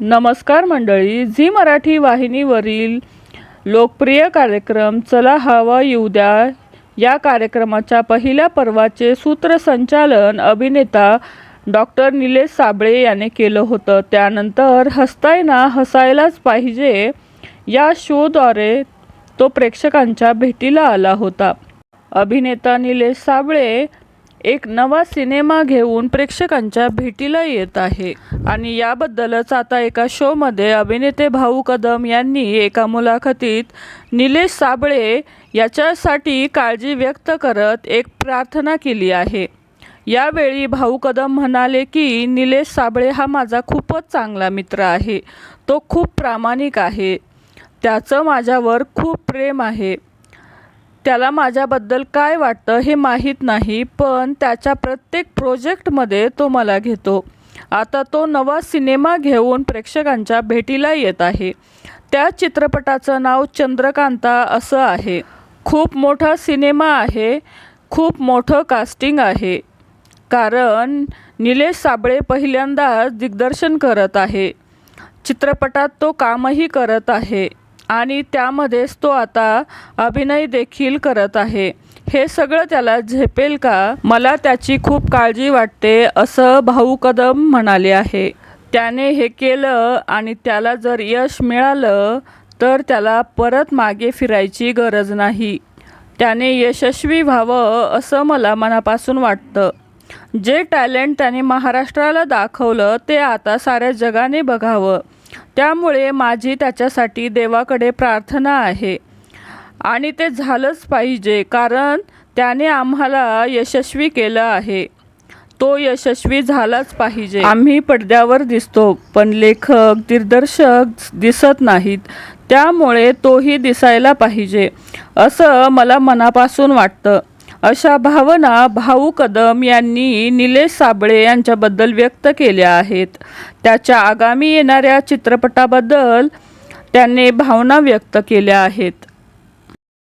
नमस्कार मंडळी झी मराठी वाहिनीवरील लोकप्रिय कार्यक्रम चला हवा येऊ द्या या कार्यक्रमाच्या पहिल्या पर्वाचे सूत्रसंचालन अभिनेता डॉक्टर निलेश साबळे याने केलं होतं. त्यानंतर हसताय ना हसायलाच पाहिजे या शोद्वारे तो प्रेक्षकांच्या भेटीला आला होता. अभिनेता निलेश साबळे एक नवा सिनेमा घेऊन प्रेक्षकांच्या भेटीला येत आहे. आणि याबद्दलच आता एका शोमध्ये अभिनेते भाऊ कदम यांनी एका मुलाखतीत निलेश साबळे याच्यासाठी काळजी व्यक्त करत एक प्रार्थना केली आहे. यावेळी भाऊ कदम म्हणाले की निलेश साबळे हा माझा खूपच चांगला मित्र आहे. तो खूप प्रामाणिक आहे. त्याचं माझ्यावर खूप प्रेम आहे. त्याला माझ्याबद्दल काय वाटतं हे माहीत नाही पण त्याच्या प्रत्येक प्रोजेक्टमध्ये तो मला घेतो. आता तो नवा सिनेमा घेऊन प्रेक्षकांच्या भेटीला येत आहे. त्या चित्रपटाचं नाव चंद्रकांता असं आहे. खूप मोठा सिनेमा आहे खूप मोठं कास्टिंग आहे. कारण निलेश साबळे पहिल्यांदाच दिग्दर्शन करत आहे. चित्रपटात तो कामही करत आहे. आणि त्यामध्येच तो आता अभिनय देखील करत आहे. हे सगळं त्याला झेपेल का? मला त्याची खूप काळजी वाटते असं भाऊ कदम म्हणाले आहे. त्याने हे केलं आणि त्याला जर यश मिळालं तर त्याला परत मागे फिरायची गरज नाही. त्याने यशस्वी व्हावं असं मला मनापासून वाटतं. जे टॅलेंट त्याने महाराष्ट्राला दाखवलं ते आता साऱ्या जगाने बघावं. त्यामुळे माझी त्याच्यासाठी देवाकडे प्रार्थना आहे. आणि ते झालंच पाहिजे कारण त्याने आम्हाला यशस्वी केलं आहे. तो यशस्वी झालाच पाहिजे. आम्ही पडद्यावर दिसतो पण लेखक दिग्दर्शक दिसत नाहीत. त्यामुळे तोही दिसायला पाहिजे असं मला मनापासून वाटतं. अशा भावना भाऊ कदम यांनी निलेश साबळे यांच्याबद्दल व्यक्त केल्या आहेत. त्याच्या आगामी येणाऱ्या चित्रपटाबद्दल त्यांनी भावना व्यक्त केल्या आहेत.